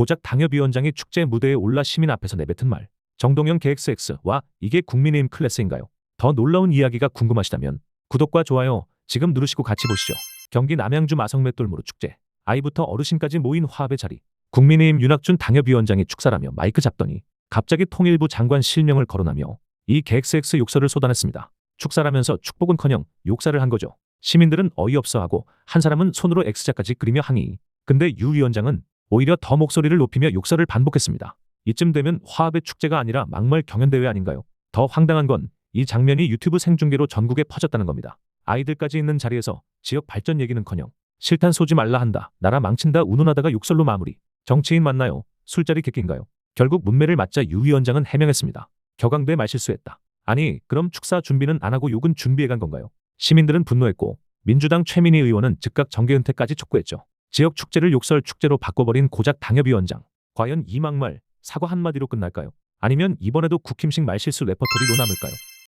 고작 당협위원장이 축제 무대에 올라 시민 앞에서 내뱉은 말. 정동영 KXX와 이게 국민의힘 클래스인가요? 더 놀라운 이야기가 궁금하시다면 구독과 좋아요 지금 누르시고 같이 보시죠. 경기 남양주 마성매 똘무루 축제. 아이부터 어르신까지 모인 화합의 자리. 국민의힘 윤학준 당협위원장이 축사라며 마이크 잡더니 갑자기 통일부 장관 실명을 거론하며 이 KXX 욕설을 쏟아냈습니다. 축사라면서 축복은커녕 욕사를 한 거죠. 시민들은 어이없어하고 한 사람은 손으로 X자까지 그리며 항의. 근데 유 위원장은 오히려 더 목소리를 높이며 욕설을 반복했습니다. 이쯤 되면 화합의 축제가 아니라 막말 경연대회 아닌가요? 더 황당한 건 이 장면이 유튜브 생중계로 전국에 퍼졌다는 겁니다. 아이들까지 있는 자리에서 지역 발전 얘기는커녕 실탄 쏘지 말라 한다. 나라 망친다 운운하다가 욕설로 마무리. 정치인 맞나요? 술자리 객기인가요? 결국 문매를 맞자 유 위원장은 해명했습니다. 격앙돼 말실수했다. 아니 그럼 축사 준비는 안 하고 욕은 준비해간 건가요? 시민들은 분노했고 민주당 최민희 의원은 즉각 정계 은퇴까지 촉구했죠. 지역 축제를 욕설 축제로 바꿔버린 고작 당협위원장. 과연 이 막말 사과 한마디로 끝날까요? 아니면 이번에도 국힘식 말실수 레퍼토리로 남을까요?